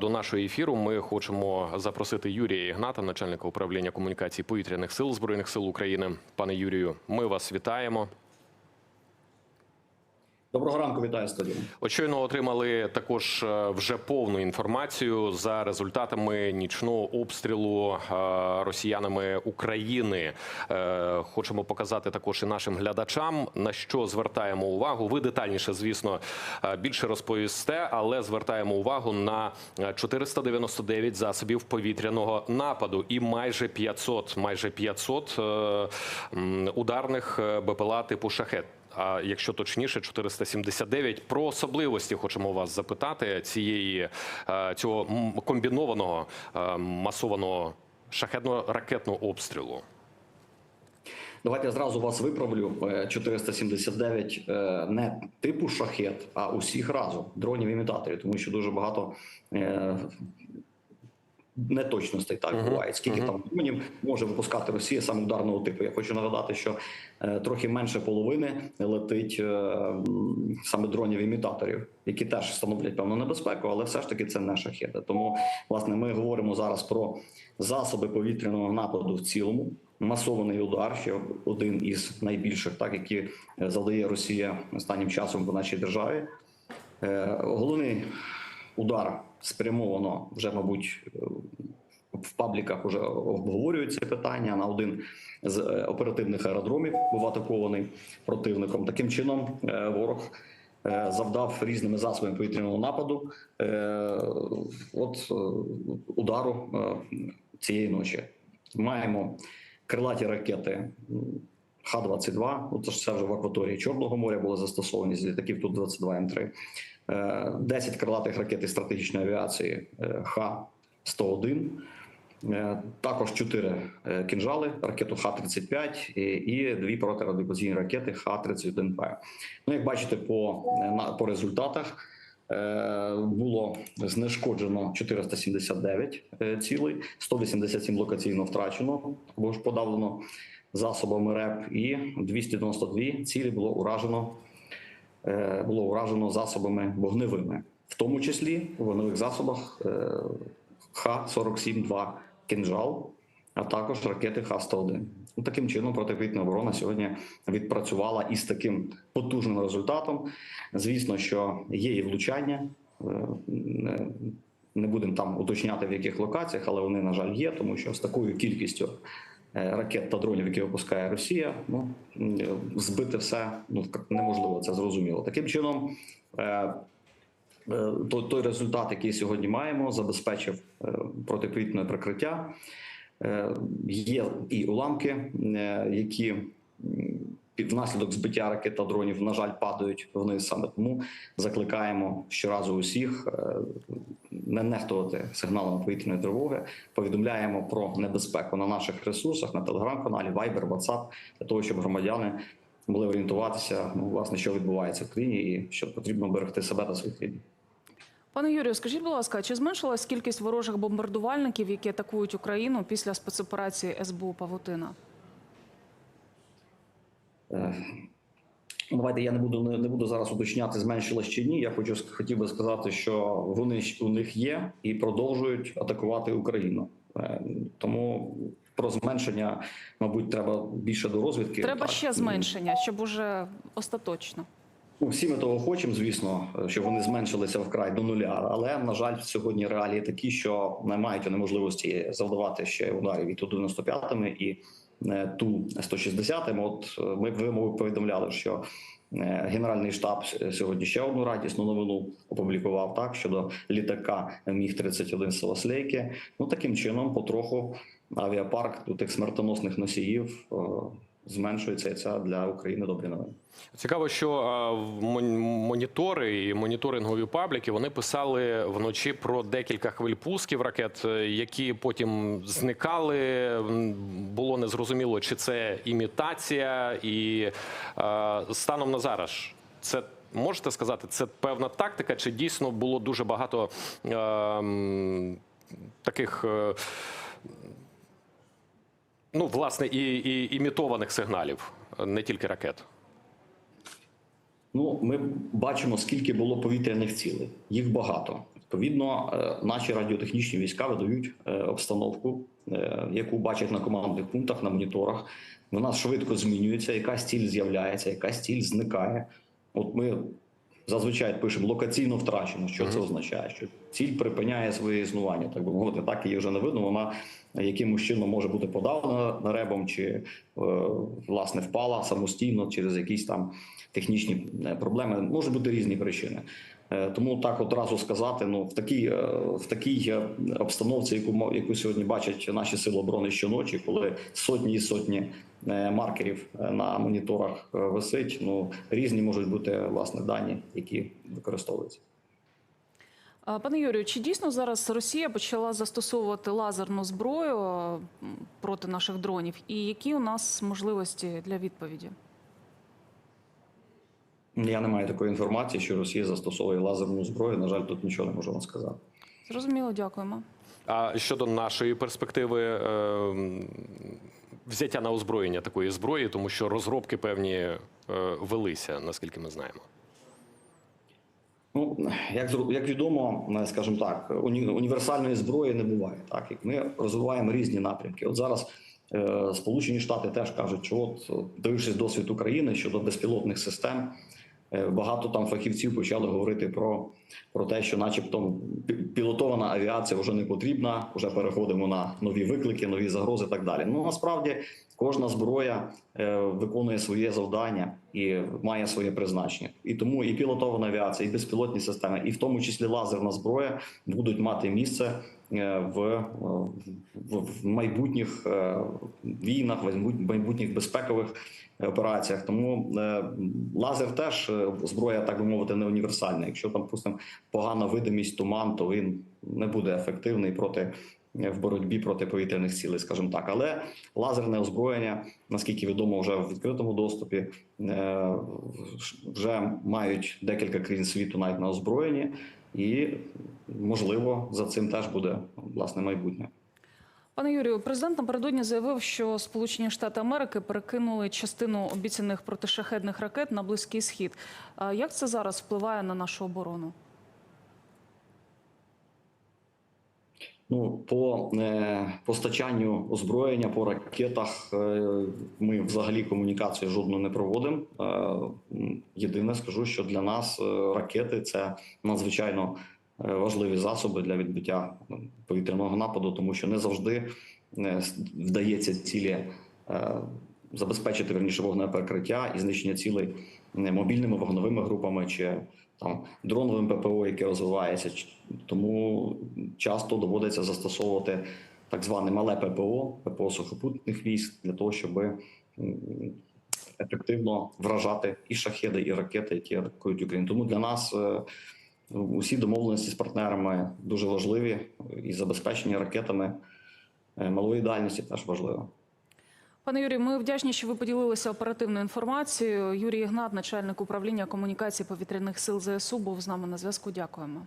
До нашого ефіру ми хочемо запросити Юрія Ігната, начальника управління комунікації повітряних сил збройних сил України. Пане Юрію, ми вас вітаємо. Доброго ранку, вітаю студію. От щойно отримали також е, вже повну інформацію за результатами нічного обстрілу е, росіянами України. Е, Хочемо показати також і нашим глядачам на що звертаємо увагу. Ви детальніше, звісно, більше розповісте, але звертаємо увагу на е, 499 засобів повітряного нападу і майже 500, майже 500 е, ударних БПЛА типу шахет. А якщо точніше, 479. Про особливості хочемо вас запитати цієї е, цього комбінованого е, масованого шахетно-ракетного обстрілу. Давайте я зразу вас виправлю. Е, 479 е, не типу шахет, а усіх разом дронів імітаторів, тому що дуже багато. Неточностей так буває. Скільки там дронів може випускати Росія саме ударного типу? Я хочу нагадати, що е, трохи менше половини летить е, саме дронів імітаторів, які теж становлять певну небезпеку, але все ж таки це не шахети. Тому власне ми говоримо зараз про засоби повітряного нападу в цілому. Масований удар, ще один із найбільших, так які е, завдає Росія останнім часом по нашій державі. Е, Головний удар спрямовано вже, мабуть, в пабліках вже обговорюють питання на один з е, оперативних аеродромів, був атакований противником. Таким чином, е, ворог е, завдав різними засобами повітряного нападу от удару цієї ночі. Маємо крилаті ракети. Х-22, ну, це ж це вже в акваторії Чорного моря були застосовані з літаків Ту-22 М3. Е, 10 крилатих ракет із стратегічної авіації е, Х-101. Е, Також 4 кінжали, ракету Х-35 і, дві протирадіаційні ракети Х-31П. Ну, як бачите, по, е, по результатах е, було знешкоджено 479 е, цілей, 187 локаційно втрачено або ж подавлено засобами РЕП, і 292 цілі було уражено е, було уражено засобами вогневими, в тому числі у вогневих засобах е, Х-47-2 «Кинжал», а також ракети Х-101. Ну, Таким чином, протиповітряна оборона сьогодні відпрацювала із таким потужним результатом. Звісно, що є і влучання. е, не- будемо там уточняти в яких локаціях, але вони, на жаль, є, тому що з такою кількістю е, ракет та дронів, які випускає Росія, ну збити все ну неможливо, це зрозуміло. Таким чином, е, е, той, результат, який сьогодні маємо, забезпечив е, протиповітряне прикриття. Е, Є і уламки, е, які внаслідок збиття ракет та дронів, на жаль, падають вниз саме тому закликаємо щоразу усіх е, не нехтувати сигналами повітряної тривоги. Повідомляємо про небезпеку на наших ресурсах на телеграм-каналі, Viber, WhatsApp, для того, щоб громадяни могли орієнтуватися, ну власне, що відбувається в країні, і що потрібно берегти себе та своїх рідних. Пане Юрію, скажіть, будь ласка, чи зменшилась кількість ворожих бомбардувальників, які атакують Україну після спецоперації СБУ Павутина? Давайте я не буду не, не буду зараз уточняти, зменшилось чи ні. Я хочу хотів би сказати, що вони у них є і продовжують атакувати Україну. Е, Тому про зменшення, мабуть, треба більше до розвідки. Треба Так. ще зменшення, щоб уже остаточно. Ну, всі ми того хочемо, звісно, щоб вони зменшилися вкрай до нуля. Але на жаль, сьогодні реалії такі, що не мають вони можливості завдавати ще ударів і ту 95-ми, і ту 160-м От е, ми ви повідомляли, що е, Генеральний штаб сьогодні ще одну радісну новину опублікував так щодо літака Міг 31 Солослейки. Ну таким чином, потроху авіапарк до тих смертоносних носіїв е, зменшується. І це для України добрі новини. Цікаво, що монітори і моніторингові пабліки вони писали вночі про декілька хвиль пусків ракет, е, які потім зникали. Було незрозуміло, чи це імітація, і станом на зараз це. Можете сказати, це певна тактика, чи дійсно було дуже багато е, таких, е, ну, власне, і, і імітованих сигналів, не тільки ракет? Ну, ми бачимо, скільки було повітряних цілей. Їх багато. Відповідно, е, наші радіотехнічні війська видають е, обстановку, е, яку бачать на командних пунктах, на моніторах. Вона швидко змінюється, якась ціль з'являється, якась ціль зникає. От ми зазвичай пишемо локаційно втрачено. Що це означає? Що ціль припиняє своє існування, так би мовити, так її вже не видно. Вона якимось чином може бути подавлена ребом, чи е, власне впала самостійно через якісь там технічні е, проблеми. Можуть бути різні причини. Е, Тому так одразу сказати, ну в такій е, в такій е, обстановці, яку яку сьогодні бачать наші сили оборони щоночі, коли сотні і сотні маркерів на моніторах висить. Ну різні можуть бути власне дані, які використовуються. Пане Юрію, чи дійсно зараз Росія почала застосовувати лазерну зброю проти наших дронів? І які у нас можливості для відповіді? Я не маю такої інформації, що Росія застосовує лазерну зброю. На жаль, тут нічого не можу вам сказати. Зрозуміло, дякуємо. А щодо нашої перспективи е, взяття на озброєння такої зброї, тому що розробки певні е, велися, наскільки ми знаємо. Ну як як відомо, е, скажімо так, уні- універсальної зброї не буває. Так як ми розвиваємо різні напрямки. От зараз е, Сполучені Штати теж кажуть, що от, дивившись досвід України щодо безпілотних систем. Е, Багато там фахівців почали говорити про, про те, що, начебто, пі- пілотована авіація вже не потрібна, вже переходимо на нові виклики, нові загрози і так далі. Ну насправді кожна зброя е, виконує своє завдання і має своє призначення. І тому і пілотована авіація, і безпілотні системи, і в тому числі лазерна зброя будуть мати місце е, в, е, в, в майбутніх війнах, в майбутніх безпекових операціях. Тому лазер теж зброя, так би мовити, не універсальна. Якщо там, допустимо, погана видимість туман, то він не буде ефективний проти. В боротьбі проти повітряних цілей, скажімо так, але лазерне озброєння, наскільки відомо, вже в відкритому доступі е, вже мають декілька країн світу навіть на озброєнні, і можливо за цим теж буде власне майбутнє. Пане Юрію, президент напередодні заявив, що Сполучені Штати Америки перекинули частину обіцяних протишахедних ракет на Близький Схід. Як це зараз впливає на нашу оборону? Ну, по е, постачанню озброєння по ракетах е, ми взагалі комунікацію жодну не проводимо. Е, єдине скажу, що для нас е, ракети це надзвичайно е, важливі засоби для відбиття ну, повітряного нападу, тому що не завжди е, вдається цілі е, забезпечити верніше вогневе перекриття і знищення цілей мобільними вогневими групами чи там дроновим ППО, яке розвивається. Тому часто доводиться застосовувати так зване мале ППО, ППО сухопутних військ, для того, щоб ефективно вражати і шахеди, і ракети, які атакують Україну. Тому для нас е, усі домовленості з партнерами дуже важливі, і забезпечення ракетами е, малої дальності теж важливо. Пане Юрію, ми вдячні, що ви поділилися оперативною інформацією. Юрій Ігнат, начальник управління комунікації повітряних сил ЗСУ, був з нами на зв'язку. Дякуємо.